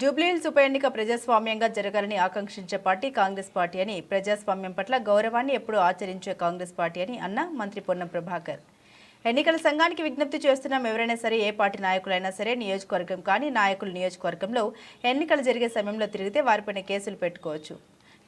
జూబ్లీహిల్స్ ఉప ఎన్నిక ప్రజాస్వామ్యంగా జరగాలని ఆకాంక్షించే పార్టీ కాంగ్రెస్ పార్టీ అని ప్రజాస్వామ్యం పట్ల గౌరవాన్ని ఎప్పుడూ ఆచరించే కాంగ్రెస్ పార్టీ అని అన్న మంత్రి పొన్నం ప్రభాకర్. ఎన్నికల సంఘానికి విజ్ఞప్తి చేస్తున్నాం ఎవరైనా సరే ఏ పార్టీ నాయకులైనా సరే నియోజకవర్గం కానీ నాయకులు నియోజకవర్గంలో ఎన్నికలు జరిగే సమయంలో తిరిగితే వారిపైన కేసులు పెట్టుకోవచ్చు.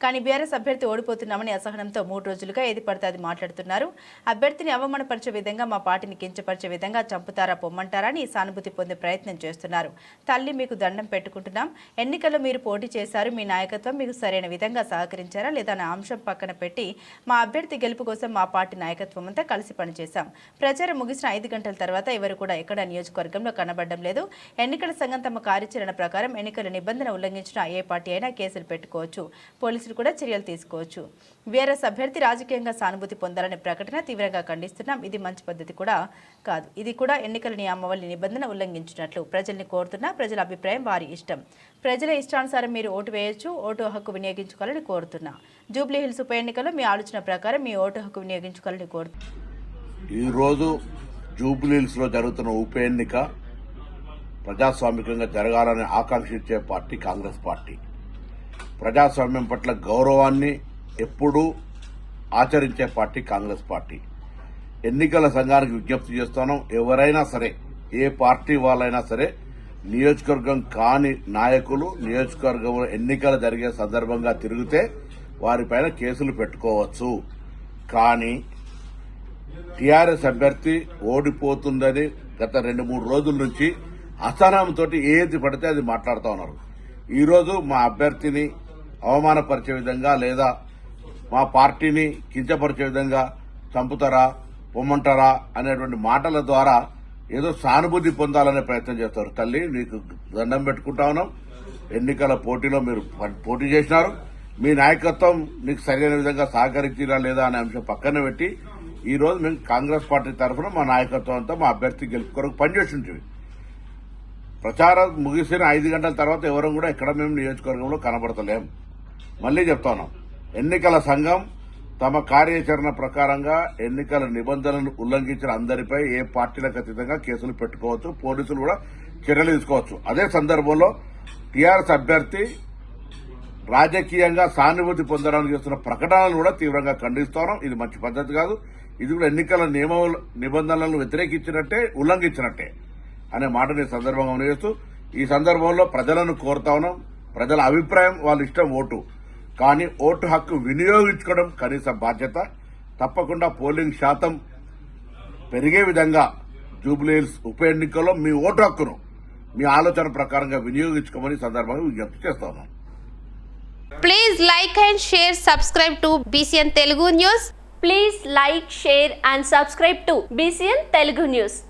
కానీ బీఆర్ఎస్ అభ్యర్థి ఓడిపోతున్నామని అసహనంతో మూడు రోజులుగా ఏది పడితే అది మాట్లాడుతున్నారు. అభ్యర్థిని అవమానపరిచే విధంగా మా పార్టీని కించపరిచే విధంగా చంపుతారా పొమ్మంటారా అని సానుభూతి పొందే ప్రయత్నం చేస్తున్నారు. తల్లి మీకు దండం పెట్టుకుంటున్నాం. ఎన్నికల్లో మీరు పోటీ చేశారు. మీ నాయకత్వం మీకు సరైన విధంగా సహకరించారా లేదా అనే అంశం పక్కన పెట్టి మా అభ్యర్థి గెలుపు కోసం మా పార్టీ నాయకత్వం అంతా కలిసి పనిచేశాం. ప్రచారం ముగిసిన ఐదు గంటల తర్వాత ఎవరు కూడా ఎక్కడ నియోజకవర్గంలో కనబడడం లేదు. ఎన్నికల సంఘం తమ కార్యాచరణ ప్రకారం ఎన్నికల నిబంధన ఉల్లంఘించిన ఏ పార్టీ అయినా కేసులు పెట్టుకోవచ్చు. పోలీసులు కూడా చర్యలు తీసుకోవచ్చు. వీఆర్ఎస్ అభ్యర్థి రాజకీయంగా సానుభూతి పొందాలనే ప్రకటన తీవ్రంగా ఖండిస్తున్నాం. ఇది మంచి పద్ధతి కూడా కాదు. ఇది కూడా ఎన్నికల నియామవళి నిబంధన ఉల్లంఘించినట్లు ప్రజల్ని కోరుతున్నా ప్రజల అభిప్రాయం వారి ఇష్టం. ప్రజల ఇష్టానుసారం మీరు ఓటు వేయొచ్చు ఓటు హక్కు వినియోగించుకోవాలని కోరుతున్నా. జూబ్లీ హిల్స్ ఉప ఎన్నికల్లో మీ ఆలోచన ప్రకారం మీ ఓటు హక్కు వినియోగించుకోవాలని కోరుతున్నా ఈరోజు జూబ్లీహిల్స్లో జరుగుతున్న ఉప ఎన్నిక ప్రజాస్వామికంగా జరగాలని ఆకాంక్షించే పార్టీ కాంగ్రెస్ పార్టీ. ప్రజాస్వామ్యం పట్ల గౌరవాన్ని ఎప్పుడూ ఆచరించే పార్టీ కాంగ్రెస్ పార్టీ. ఎన్నికల సంఘానికి విజ్ఞప్తి చేస్తున్నాం ఎవరైనా సరే ఏ పార్టీ వాళ్ళైనా సరే నియోజకవర్గం కాని నాయకులు నియోజకవర్గంలో ఎన్నికలు జరిగే సందర్భంగా తిరిగితే వారిపైన కేసులు పెట్టుకోవచ్చు. కానీ టీఆర్ఎస్ అభ్యర్థి ఓడిపోతుందని గత రెండు మూడు రోజుల నుంచి అసహనంతో ఏది పడితే అది మాట్లాడుతూ ఉన్నారు. ఈరోజు మా అభ్యర్థిని అవమానపరిచే విధంగా లేదా మా పార్టీని కించపరిచే విధంగా చంపుతారా పొమ్మంటారా అనేటువంటి మాటల ద్వారా ఏదో సానుభూతి పొందాలనే ప్రయత్నం చేస్తారు. తల్లి నీకు దండం పెట్టుకుంటా ఉన్నాం. ఎన్నికల పోటీలో మీరు పోటీ చేసినారు. మీ నాయకత్వం నీకు సరైన విధంగా సహకరించిరా లేదా అనే అంశం పక్కన పెట్టి ఈ రోజు మేము కాంగ్రెస్ పార్టీ తరఫున మా నాయకత్వం అంతా మా అభ్యర్థి గెలుపు కొరకు పనిచేస్తుంటివి ప్రచారం ముగిసిన ఐదు గంటల తర్వాత ఎవరు కూడా ఎక్కడ మేము నియోజకవర్గంలో కనబడతలేం. మళ్ళీ చెప్తాను. ఎన్నికల సంఘం తమ కార్యాచరణ ప్రకారంగా ఎన్నికల నిబంధనలను ఉల్లంఘించిన అందరిపై ఏ పార్టీలకు అతీతంగా కేసులు పెట్టుకోవచ్చు పోలీసులు కూడా చర్యలు తీసుకోవచ్చు. అదే సందర్భంలో టీఆర్ఎస్ అభ్యర్థి రాజకీయంగా సానుభూతి పొందడానికి చేస్తున్న ప్రకటనలు కూడా తీవ్రంగా ఖండిస్తాను ఇది మంచి పద్ధతి కాదు. ఇది కూడా ఎన్నికల నియమ నిబంధనలను వ్యతిరేకించినట్టే ఉల్లంఘించినట్టే అనే మాటని ఈ సందర్భంగా చేస్తూ ఈ సందర్భంలో ప్రజలను కోరుతా ఉన్నాం. ప్రజల అభిప్రాయం వాళ్ళ ఇష్టం ఓటు. కానీ ఓటు హక్కు వినియోగించుకోవడం కనీస బాధ్యత. తప్పకుండా పోలింగ్ శాతం పెరిగే విధంగా జూబ్లీహిల్స్ ఉప ఎన్నికల్లో మీ ఓటు హక్కును మీ ఆలోచన ప్రకారంగా వినియోగించుకోమని సందర్భంగా విజ్ఞప్తి చేస్తాను please like and share subscribe to BCN Telugu news please like share and subscribe to BCN Telugu news